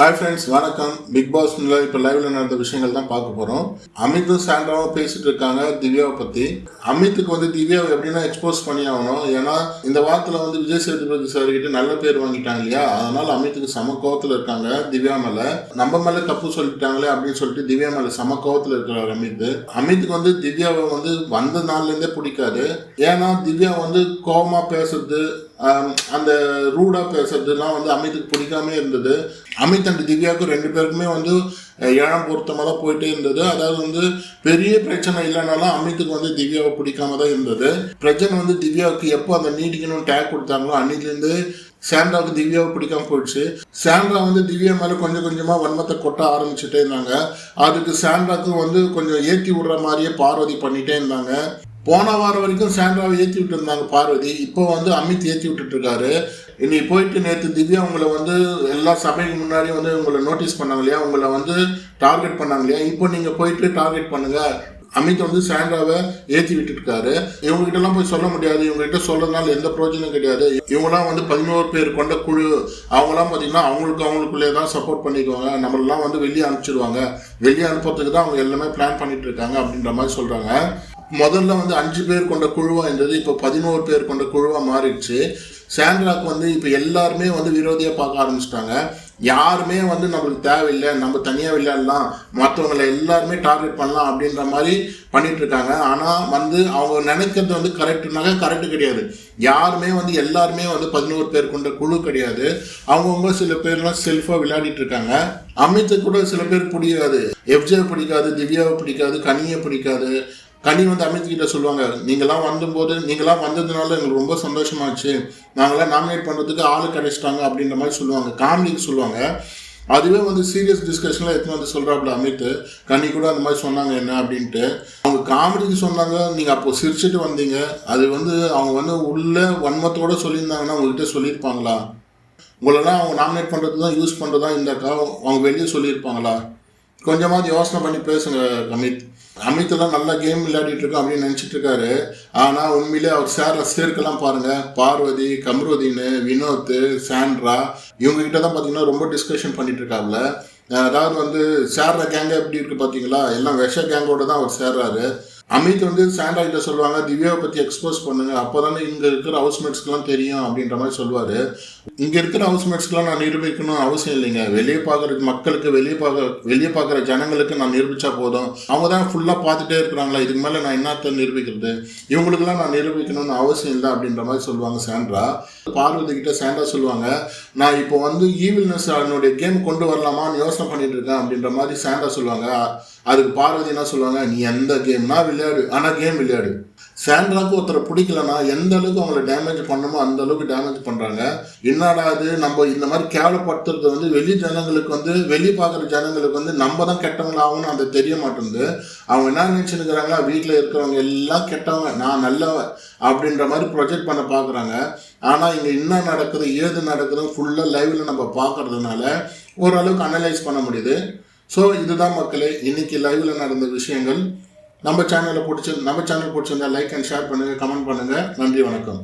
Hi friends வணக்கம். Bigg Boss இப்போ லைவ்ல நடந்த விஷயங்கள் தான் பார்க்க போறோம். அமித்தும் சாண்ட்ராவும் பேசிட்டு இருக்காங்க திவ்யாவை பத்தி. அமித்துக்கு வந்து திவ்யாவை எப்படின்னா எக்ஸ்போஸ் பண்ணி ஆகணும். ஏன்னா இந்த வாரத்தில் வந்து விஜய் சேதுபதி சார் கிட்ட நல்ல பேர் வாங்கிட்டாங்க இல்லையா? அதனால அமித்துக்கு சம கோவத்தில் இருக்காங்க திவ்யா மேல. நம்ம மேல தப்பு சொல்லிட்டாங்களே அப்படின்னு சொல்லிட்டு திவ்யா மேல சம கோவத்தில் இருக்கிறார் அமித் அமித்துக்கு வந்து திவ்யாவை வந்து வந்த நாள்ல இருந்தே பிடிக்காது. ஏன்னா திவ்யா வந்து கோவமா பேசுறது அந்த ரூடா பேசுறதுலாம் வந்து அமித்துக்கு பிடிக்காமே இருந்தது. அமித் அண்ட் திவ்யாவுக்கு ரெண்டு பேருக்குமே வந்து ஏழாம் பொருத்தமாக தான் போயிட்டே இருந்தது. அதாவது வந்து பெரிய பிரச்சனை இல்லைனாலும் அமித்துக்கு வந்து திவ்யாவை பிடிக்காம தான் இருந்தது. பிரச்சனை வந்து திவ்யாவுக்கு எப்போ அந்த நீடிக்கணும் டேக் கொடுத்தாங்களோ அன்னிலேருந்து சாண்ட்ராவுக்கு திவ்யாவை பிடிக்காம போயிடுச்சு. சாண்ட்ரா வந்து திவ்யா மேலே கொஞ்சம் கொஞ்சமாக வன்மத்தை கொட்ட ஆரம்பிச்சுட்டே இருந்தாங்க. அதுக்கு சாண்ட்ராக்கு வந்து கொஞ்சம் ஏற்றி விடுற மாதிரியே பார்வதி பண்ணிட்டே இருந்தாங்க. போன வாரம் வரைக்கும் சாண்ட்ராவை ஏற்றி விட்டு இருந்தாங்க பார்வதி. இப்போ வந்து அமித் ஏற்றி விட்டுட்ருக்காரு இன்னைக்கு போயிட்டு நேற்று திவ்யா உங்களை வந்து எல்லா சபைக்கு முன்னாடி வந்து உங்களை நோட்டீஸ் பண்ணாங்க இல்லையா? உங்களை வந்து டார்கெட் பண்ணாங்க இல்லையா? இப்போ நீங்கள் போயிட்டு டார்கெட் பண்ணுங்கள் அமித் வந்து சாண்ட்ராவை ஏற்றி விட்டுருக்காரு இவங்ககிட்டலாம் போய் சொல்ல முடியாது. இவங்ககிட்ட சொல்கிறதுனால எந்த பிரயோஜனம் கிடையாது. இவங்கலாம் வந்து பதினோரு பேர் கொண்ட குழு. அவங்களாம் பார்த்தீங்கன்னா அவங்களுக்கு அவங்களுக்குள்ளே தான் சப்போர்ட் பண்ணிக்குவாங்க. நம்மளெல்லாம் வந்து வெளியே அனுப்பிச்சிடுவாங்க வெளியே அனுப்புறதுக்கு தான் அவங்க எல்லாமே பிளான் பண்ணிட்டு இருக்காங்க அப்படின்ற மாதிரி சொல்கிறாங்க முதல்ல வந்து அஞ்சு பேர் கொண்ட குழுவாக இருந்தது இப்போ பதினோரு பேர் கொண்ட குழுவாக மாறிடுச்சு. சாண்ட்ராக் வந்து இப்போ எல்லாருமே வந்து விரோதியாக பார்க்க ஆரம்பிச்சிட்டாங்க. யாருமே வந்து நம்மளுக்கு தேவையில்லை நம்ம தனியாக விளையாடலாம் மற்றவங்களை எல்லாருமே டார்கெட் பண்ணலாம் அப்படின்ற மாதிரி பண்ணிட்டு இருக்காங்க. ஆனால் வந்து அவங்க நினைக்கிறது வந்து கரெக்டுனாக்க கரெக்டு கிடையாது. யாருமே வந்து எல்லாருமே வந்து பதினோரு பேர் கொண்ட குழு கிடையாது. அவங்கவுங்க சில பேர்லாம் செல்ஃபாக விளையாடிட்டு இருக்காங்க. அமித்து கூட சில பேர் பிடிக்காது. எஃப்ஜே பிடிக்காது திவ்யாவை பிடிக்காது கனியை பிடிக்காது. கண்ணீர் வந்து அமித்கிட்ட சொல்லுவாங்க. நீங்களாம் வந்தபோது நீங்களாம் வந்ததுனால எங்களுக்கு ரொம்ப சந்தோஷமாச்சு. நாங்களாம் நாமினேட் பண்ணுறதுக்கு ஆள் கிடைச்சிட்டாங்க அப்படின்ற மாதிரி சொல்லுவாங்க. காமெடிக்கு சொல்லுவாங்க. அதுவே வந்து சீரியஸ் டிஸ்கஷனில் எடுத்துன்னு வந்து சொல்கிறாப்புல அமித் கண்ணி கூட அந்த மாதிரி சொன்னாங்க என்ன அப்படின்ட்டு. அவங்க காமெடிக்கு சொன்னாங்க நீங்கள் அப்போ சிரிச்சுட்டு வந்தீங்க. அது வந்து அவங்க வந்து உள்ள வன்மத்தோட சொல்லியிருந்தாங்கன்னா உங்கள்கிட்ட சொல்லியிருப்பாங்களா? உங்களெல்லாம் அவங்க நாமினேட் பண்ணுறது தான் யூஸ் பண்ணுறது தான் இருந்தாக்கா அவங்க வெளியே சொல்லியிருப்பாங்களா? கொஞ்சமாவது யோசனை பண்ணி பேசுங்க அமித். அமித் எல்லாம் நல்லா கேம் விளையாடிட்டு இருக்கோம் அப்படின்னு நினச்சிட்டு இருக்காரு. ஆனால் உண்மையிலே அவர் சேர்ற சேர்க்கெல்லாம் பாருங்க. பார்வதி கம்ருதீன் வினோத் சாண்ட்ரா இவங்க கிட்ட தான் பார்த்தீங்கன்னா ரொம்ப டிஸ்கஷன் பண்ணிட்டு இருக்காப்புல அதாவது வந்து சேர்ற கேங்க எப்படி இருக்கு பார்த்தீங்களா எல்லாம் விஷ கேங்கோட தான் அவர் சேர்றாரு. அமித் வந்து சாண்டா கிட்ட சொல்லுவாங்க திவ்யாவை பற்றி எக்ஸ்போஸ் பண்ணுங்க அப்போ தானே இங்கே இருக்கிற ஹவுஸ்மேட்ஸ்க்கெலாம் தெரியும் அப்படின்ற மாதிரி சொல்லுவார். இங்கே இருக்கிற ஹவுஸ்மேட்ஸ்க்குலாம் நான் நிரூபிக்கணும் அவசியம் இல்லைங்க. வெளியே பார்க்குற மக்களுக்கு வெளியே பார்க்க வெளியே பார்க்குற ஜனங்களுக்கு நான் நிரூபித்தா போதும். அவங்க தான் ஃபுல்லாக பார்த்துட்டே இருக்கிறாங்களா? இதுக்கு மேலே நான் என்னத்தை நிரூபிக்கிறது? இவங்களுக்குலாம் நான் நிரூபிக்கணும்னு அவசியம் இல்லை அப்படின்ற மாதிரி சொல்லுவாங்க சாண்ட்ரா. பார்வதி கிட்ட சாண்ட்ரா சொல்லுவாங்க நான் இப்போ வந்து ஈவில்னஸ் அதனுடைய கேம் கொண்டு வரலாமான்னு யோசனை பண்ணிட்டு இருக்கேன் அப்படின்ற மாதிரி சாண்டா சொல்லுவாங்க. அதுக்கு பார்வதி என்ன சொல்லுவாங்க நீ எந்த கேம்னா விளையாடு. ஆனால் கேம் விளையாடு. சாண்ட்ராக்கு ஒருத்தரை பிடிக்கலன்னா எந்த அளவுக்கு அவங்கள டேமேஜ் பண்ணணுமோ அந்த அளவுக்கு டேமேஜ் பண்ணுறாங்க என்னடா அது நம்ம இந்த மாதிரி கேவலப்படுத்துறது வந்து வெளி ஜனங்களுக்கு வந்து வெளி பார்க்குற ஜனங்களுக்கு வந்து நம்ம தான் கெட்டவங்களாகணும் அது தெரிய மாட்டேங்குது. அவங்க என்ன நினச்சிருக்கிறாங்களா வீட்டில் இருக்கிறவங்க எல்லாம் கெட்டவங்க. நான் நல்லவன் அப்படின்ற மாதிரி ப்ரொஜெக்ட் பண்ண பார்க்குறாங்க ஆனால் இங்கே என்ன நடக்குது? ஏது நடக்குதுன்னு ஃபுல்லாக லைவில் நம்ம பார்க்கறதுனால ஓரளவுக்கு அனலைஸ் பண்ண முடியுது. ஸோ இதுதான் மக்களே இன்னைக்கு லைவில் நடந்த விஷயங்கள். நம்ம சேனலில் பிடிச்சி நம்ம சேனல் பிடிச்சிருந்தா லைக் அண்ட் ஷேர் பண்ணுங்க கமெண்ட் பண்ணுங்கள் நன்றி வணக்கம்.